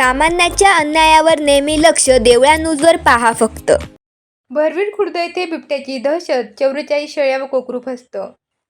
सामान्याच्या अन्यायावर नेहमी लक्ष देवळा न्यूजवर पहा फक्त. भरवीर खुर्द येथे बिबट्याची दहशत चौवेचाळीस शेळ्या व कोकरू फस्त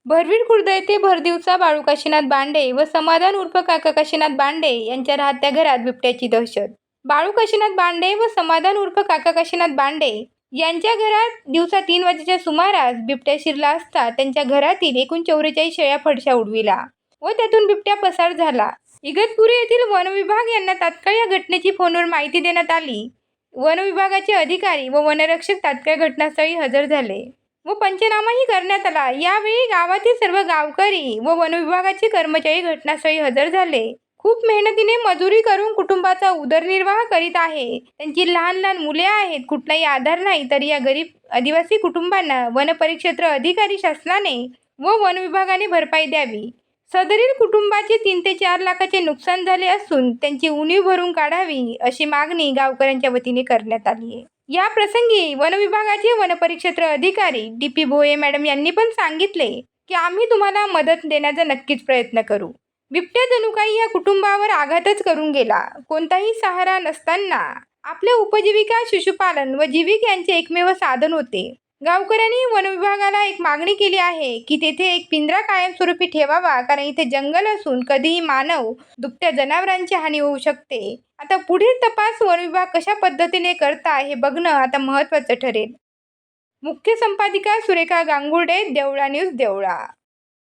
भरवीर खुर्द येथे भरदिवसा बाळू काशीनाथ बांडे व समाधान उर्फ काका काशीनाथ बांडे यांच्या राहत्या घरात बिबट्याची दहशत. बाळू काशीनाथ बांडे व समाधान उर्फ काका काशीनाथ बांडे यांच्या घरात दिवसा तीन वाजेच्या सुमारास बिबट्या शिरला असता त्यांच्या घरातील एकूण चौवेचाळीस शेळ्या फडशा उडविला व त्यातून बिबट्या पसार झाला. इगतपुरी येथील वन विभाग यांना तात्काळ या घटनेची फोनवर माहिती देण्यात आली. वन विभागाचे अधिकारी व वनरक्षक तात्काळ घटनास्थळी हजर झाले व पंचनामाही करण्यात आला. यावेळी गावातील सर्व गावकरी व वन विभागाचे कर्मचारी घटनास्थळी हजर झाले. खूप मेहनतीने मजुरी करून कुटुंबाचा उदरनिर्वाह करीत आहे. त्यांची लहान लहान मुले आहेत. कुठलाही आधार नाही तरी या गरीब आदिवासी कुटुंबांना वनपरिक्षेत्र अधिकारी शासनाने व वन विभागाने भरपाई द्यावी. सदरील कुटुंबाचे तीन ते चार लाखाचे नुकसान झाले असून त्यांची उणीव भरून काढावी अशी मागणी गावकऱ्यांच्या वतीने करण्यात आली आहे. या प्रसंगी वनविभागाचे वनपरिक्षेत्र अधिकारी डी पी भोये मॅडम यांनी पण सांगितले की आम्ही तुम्हाला मदत देण्याचा नक्कीच प्रयत्न करू. बिबट्या जणू काही या कुटुंबावर आघातच करून गेला. कोणताही सहारा नसताना आपले उपजीविका शिशुपालन व जीविक यांचे एकमेव साधन होते. गावकऱ्यांनी वनविभागाला एक मागणी केली आहे की तेथे एक पिंजरा कायमस्वरूपी ठेवावा कारण इथे जंगल असून कधीही मानव दुभत्या जनावरांची हानी होऊ शकते. आता पुढील तपास वन विभाग कशा पद्धतीने करता हे बघणं आता महत्त्वाचं ठरेल. मुख्य संपादिका सुरेखा गांगुर्डे देवळा न्यूज देवळा.